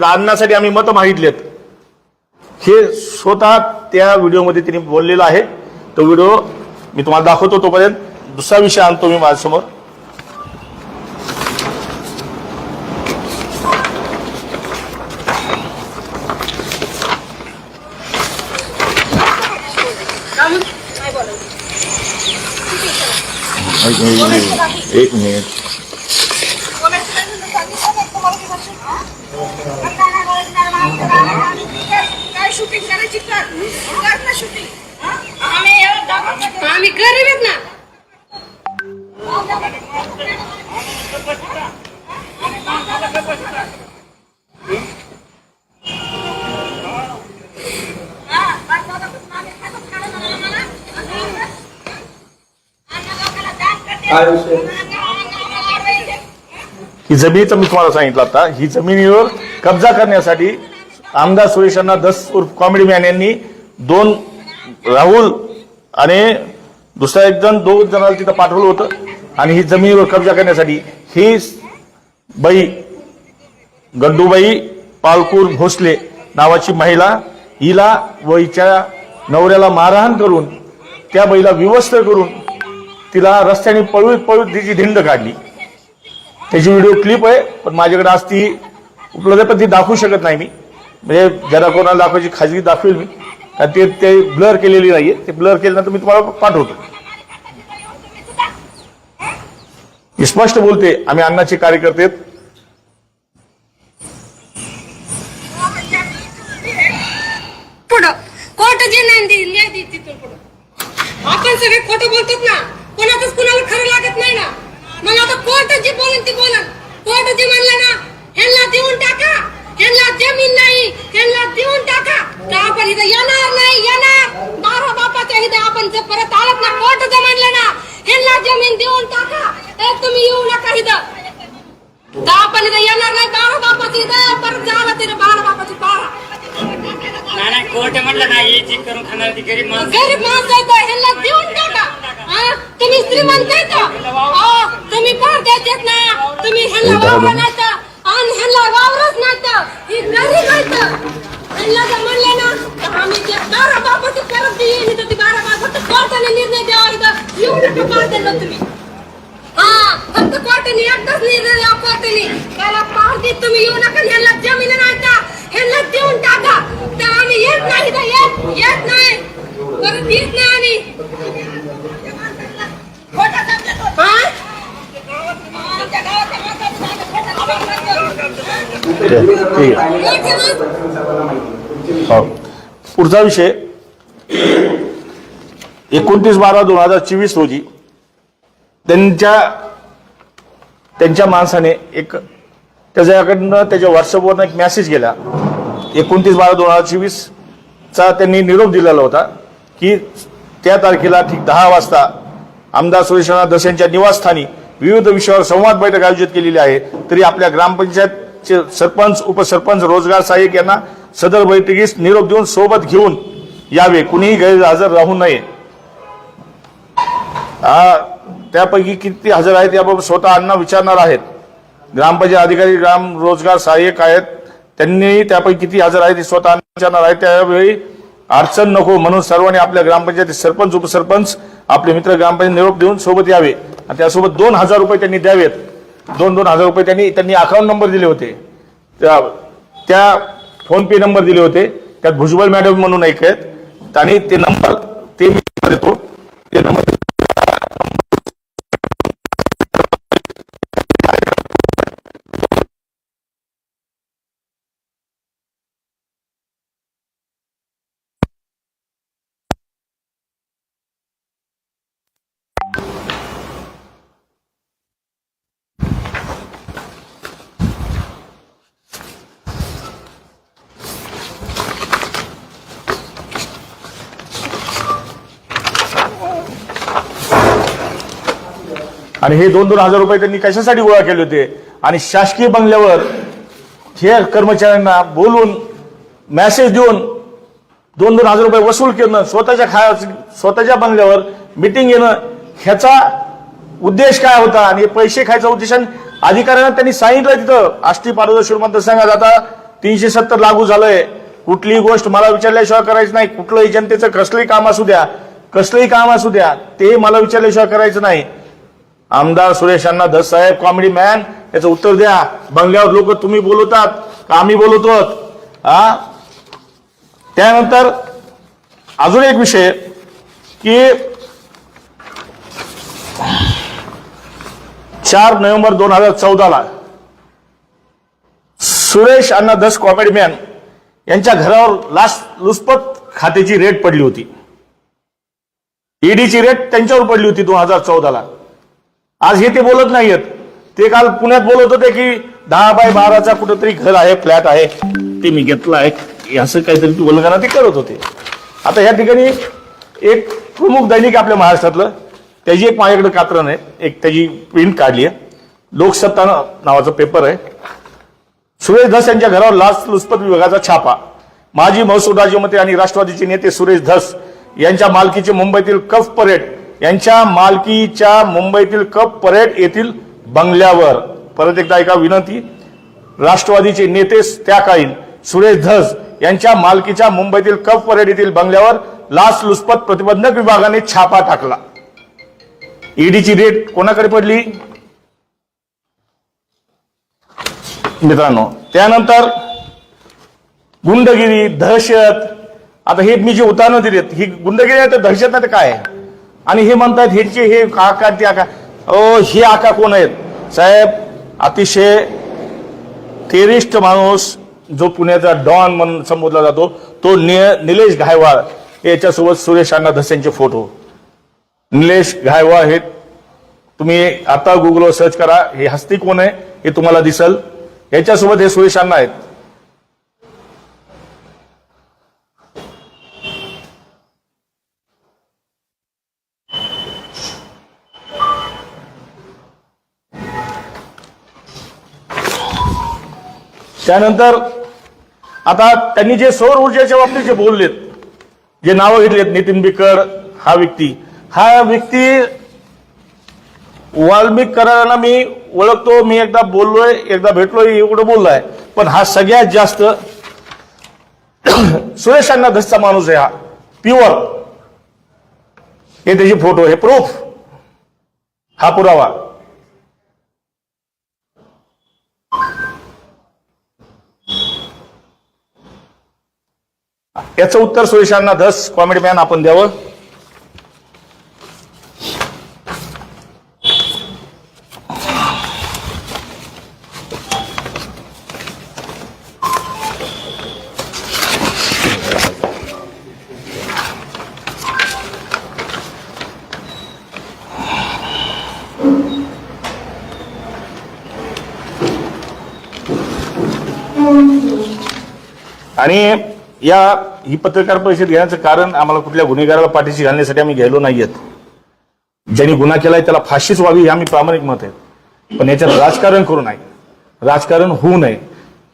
आणण्यासाठी आम्ही मतं मागितलेत. हे स्वतः त्या व्हिडिओमध्ये त्यांनी बोललेलं आहे. तो व्हिडिओ मी तुम्हाला दाखवतो तोपर्यंत. दुसरा विषय आणतो मी माझ्यासमोर. एक मिनिट. ही जमिनीचं मी तुम्हाला सांगितलं आता. ही जमिनीवर कब्जा करण्यासाठी आमदार सुरेशांना दस उर्फ कॉमेडी मॅन यांनी दोन राहुल आणि दुसरा एक जण दोन जणांना तिथं पाठवलं होतं. आणि ही जमिनीवर कब्जा करण्यासाठी ही बाई गड्डूबाई पालकूर भोसले नावाची महिला हिला व हिच्या नवऱ्याला मारहाण करून त्या बाईला विवस्त्र करून तिला रस्त्याने पळवीत पळवीत तिची धिंड काढली. त्याची व्हिडिओ क्लिप आहे पण माझ्याकडे आज ती उपलब्ध आहे, पण ती दाखवू शकत नाही मी. म्हणजे जरा कोणाला दाखवायची खाजगी दाखवेल मी. कारण ते ते ब्लर केलेली नाहीये. ते ब्लर केल्यानंतर मी तुम्हाला पाठवतो. मी स्पष्ट बोलते आम्ही अण्णाचे कार्यकर्ते पुढं. कोर्ट जे नाही आपण सगळे खोटं बोलतात ना. कोणाचंच कुणाला खरं लागत नाही ना. मग आता कोर्ट जे बोलन ते बोलन कोर्ट जे म्हणलं ना ह्यांना देऊन टाका. ह्यांना जमीन नाही ह्यांना देऊन टाका. तर आपण इथं येणार नाही येणार. बारा बापाच्या इथं आपण जर परत आलात ना कोर्ट जर म्हणलं ना ह्यांना जमीन देऊन टाका. तर तुम्ही येऊ नका इथं. तर आपण इथं येणार नाही बारा बापाची इथं. परत झालं तिथं बारा बापाची बारा नाही कोर्ट म्हटलं नाही हे जे करून खाणार ती गरीब माणसं. गरीब माणसं आहेत ह्यांना देऊन टाका? तुम्ही श्रीमंत आहेत तुम्ही परदेश येत ना. तुम्ही ह्यांना वावर आणि ह्यांना वावरच नाही तर, ही गरीब आहेत ह्यांना जर म्हणले ना तर आम्ही ते बारा बापाची परत देईन इथं ती बारा बापाचं कोर्टाने निर्णय द्यावा इथं. येऊ नका कोर्टाला तुम्ही? हा फक्त कोर्टाने एकदाच निर्णय द्यावा कोर्टाने. त्याला तुम्ही येऊ नका. ह्यांना जमीन नाही का ह्यांना देऊन टाका. तर आम्ही येत नाही येत येत नाही. परत येत नाही आम्ही? ठीक आहे हो. पुढचा विषय एकोणतीस बारा दोन हजार चोवीस रोजी त्यांच्या त्यांच्या माणसाने एक त्याच्याकडनं त्याच्या व्हॉट्सअपवरनं एक मेसेज गेला एकोणतीस बारा दोन हजार चोवीस चा त्यांनी निरोप दिलेला होता की त्या तारखेला ठीक दहा वाजता आमदार सुरेशराव दस यांच्या निवासस्थानी विविध विषयावर संवाद बैठक आयोजित केलेली आहे. तरी आपल्या ग्रामपंचायतचे सरपंच उपसरपंच रोजगार सहाय्यक यांना सदर बैठकीस निरोप देऊन सोबत घेऊन यावे. कुणीही गैरहजर राहू नये. त्यापैकी किती हजर आहेत याबाबत स्वतः अण्णा विचारणार आहेत. ग्रामपंचायत अधिकारी ग्राम रोजगार सहाय्यक आहेत. त्यांनी त्यापैकी किती हजर आहेत हे स्वतः विचारणार आहेत. त्यावेळी अडचण नको म्हणून सर्वांनी आपल्या ग्रामपंचायती सरपंच उपसरपंच आपले मित्र ग्रामपंचायत निरोप देऊन सोबत यावे. आणि त्यासोबत दोन हजार रुपये त्यांनी द्यावेत. दोन दोन हजार रुपये त्यांनी त्यांनी अकाउंट नंबर दिले होते. त्या त्या फोन पे नंबर दिले होते. त्यात भुजबळ मॅडम म्हणून एक आहेत. आणि ते नंबर आणि हे दोन दोन हजार रुपये त्यांनी कशासाठी गोळा केले होते? आणि शासकीय बंगल्यावर हे कर्मचाऱ्यांना बोलून मॅसेज देऊन दोन दोन हजार रुपये वसूल करणं स्वतःच्या खा स्वतःच्या बंगल्यावर मिटिंग येणं ह्याचा उद्देश काय होता? आणि पैसे खायचा उद्देश आणि अधिकाऱ्यांना त्यांनी सांगितलं तिथं आष्टी पारदर्शी मतदारसंघात आता तीनशे सत्तर लागू झालंय. कुठलीही गोष्ट मला विचारल्याशिवाय करायची नाही. कुठलंही जनतेचं कसलंही काम असू द्या कसलंही काम असू द्या ते मला विचारल्याशिवाय करायचं नाही. आमदार सुरेश अण्णा धस साहेब कॉमेडी मॅन याचं उत्तर द्या. बंगल्यावर लोक तुम्ही बोलवतात का आम्ही बोलवतो? हा त्यानंतर अजून एक विषय की चार नोव्हेंबर दोन हजार चौदाला सुरेश अण्णा दस कॉमेडी मॅन यांच्या घरावर लास्ट लुचपत खात्याची रेट पडली होती. ईडीची रेट त्यांच्यावर पडली होती दोन हजार चौदाला. आज हे ते बोलत नाहीयेत. ते काल पुण्यात बोलत होते की दहा बाय बाराचा कुठंतरी घर आहे फ्लॅट आहे ते मी घेतलं आहे. असं काहीतरी बोलताना ते करत होते. आता या ठिकाणी एक प्रमुख दैनिक आपल्या महाराष्ट्रातलं त्याची एक माझ्याकडे कात्रण आहे. एक त्याची प्रिंट काढली आहे. लोकसत्ता नावाचा पेपर आहे. सुरेश धस यांच्या घरावर लाच लुचपत विभागाचा छापा. माजी महसूल राज्यमंत्री आणि राष्ट्रवादीचे नेते सुरेश धस यांच्या मालकीचे मुंबईतील कफ परेड यांच्या मालकीच्या मुंबईतील कप परेड येथील बंगल्यावर. परत एकदा एका विनंती राष्ट्रवादीचे नेते त्या सुरेश धस यांच्या मालकीच्या मुंबईतील कप परेड येथील बंगल्यावर लाच लुचपत प्रतिबंधक विभागाने छापा टाकला. ईडीची रेट कोणाकडे पडली? मित्रांनो त्यानंतर गुंडगिरी दहशत आता हे मी जे उदाहरणं दिलेत ही गुंडगिरी आहे तर दहशत नाही तर काय आहे? आणि हे म्हणतात ह्यांचे हे आका ते आका. ओ हे आका कोण आहेत? साहेब अतिशय टेरिस्ट माणूस जो पुण्याचा डॉन म्हणून संबोधला जातो तो नि- निलेश घायवाळ. याच्यासोबत सुरेश अण्णा धसेंचे फोटो. निलेश घायवाळ हे तुम्ही आता गुगलवर सर्च करा हे हस्ती कोण आहे हे तुम्हाला दिसल. याच्यासोबत हे सुरेश अण्णा आहेत. त्यानंतर आता त्यांनी जे सौर ऊर्जेच्या बाबतीत जे बोललेत जे नावं घेतलेत नितीन बिकर हा व्यक्ती. हा व्यक्ती वाल्मिक करारांना मी ओळखतो मी एकदा बोललोय एकदा भेटलोय एवढं बोललोय. पण हा सगळ्यात जास्त सुरेशांना धसचा माणूस आहे हा. प्युअर हे त्याचे फोटो हे प्रूफ हा पुरावा. याचं उत्तर सुरेशांना धस कॉमेडी मॅन आपण द्यावं. आणि या ही पत्रकार परिषद घेण्याचं कारण आम्हाला कुठल्या गुन्हेगाराला पाठीशी घालण्यासाठी आम्ही गेलो नाहीयेत. ज्यांनी गुन्हा केलाय त्याला फाशीच व्हावी हे आम्ही प्रामाणिक मत आहे. पण याच्यात राजकारण करू नये. राजकारण होऊ नये.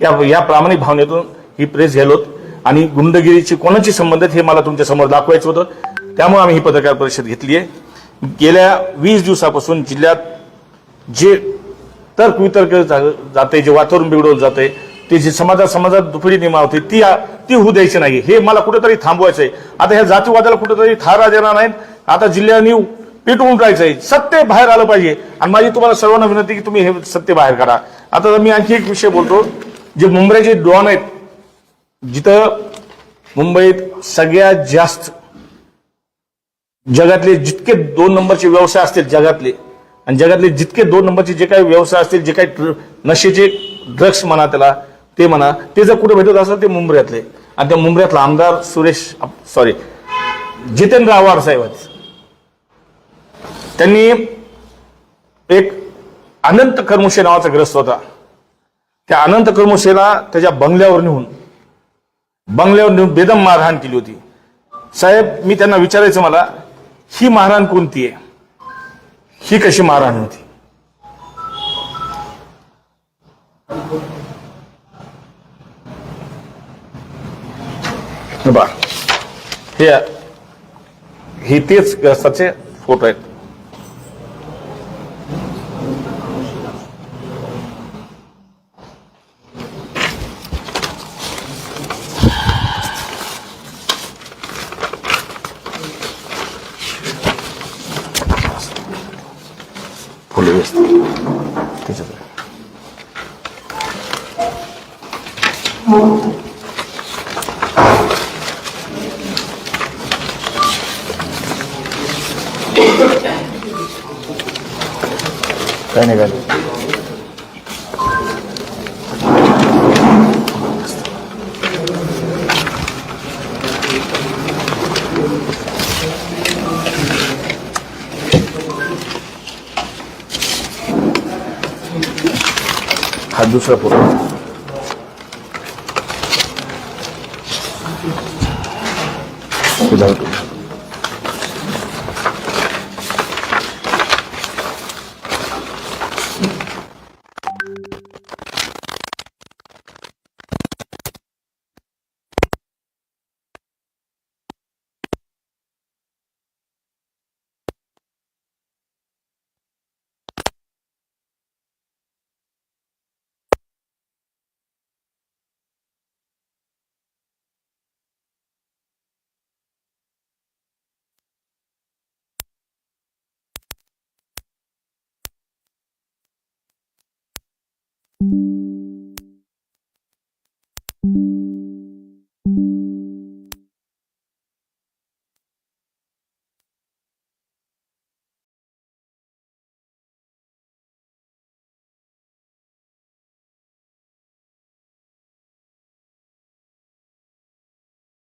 या या प्रामाणिक भावनेतून ही प्रेस गेलोत आणि गुंडगिरीची कोणाची संबंध आहेत हे मला तुमच्यासमोर दाखवायचं होतं. त्यामुळे आम्ही ही पत्रकार परिषद घेतली आहे. गेल्या वीस दिवसापासून जिल्ह्यात जे तर्क वितर्क जाते जे वातावरण बिघडवलं जाते ते जे समाजात समाजात दुफडी निर्माण होते ती ती होऊ द्यायची नाही. हे मला कुठेतरी थांबवायचं आहे. आता ह्या जातीवादाला कुठेतरी थारा देणार नाहीत. आता जिल्ह्यानी पेटवून आहे सत्य बाहेर आलं पाहिजे. आणि माझी तुम्हाला सर्वांना विनंती की तुम्ही हे सत्य बाहेर काढा. आता मी आणखी एक विषय बोलतो. जे मुंबईचे डॉन आहेत जिथं मुंबईत सगळ्यात जास्त जगातले जितके दोन नंबरचे व्यवसाय असतील जगातले आणि जगातले जितके दोन नंबरचे जे काही व्यवसाय असतील जे काही नशेचे ड्रग्स म्हणा त्याला ते म्हणा ते जर कुठे भेटत असेल ते मुंबऱ्यातले आणि त्या मुंबऱ्यातला आमदार सुरेश सॉरी जितेंद्र आव्हाड साहेब आहेत. त्यांनी एक अनंत कर्मशे नावाचा ग्रस्त होता. त्या अनंत कर्मशेला त्याच्या बंगल्यावर नेऊन बंगल्यावर नेऊन बेदम मारहाण केली होती. साहेब मी त्यांना विचारायचं मला ही मारहाण कोणती आहे? ही कशी मारहाण होती? बा. हे हे तेच कळसाचे फोटो आहेत. फुले व्यवस्थित काही नाही काय नाही. हा दुसरा फोटो हे जाऊ दे.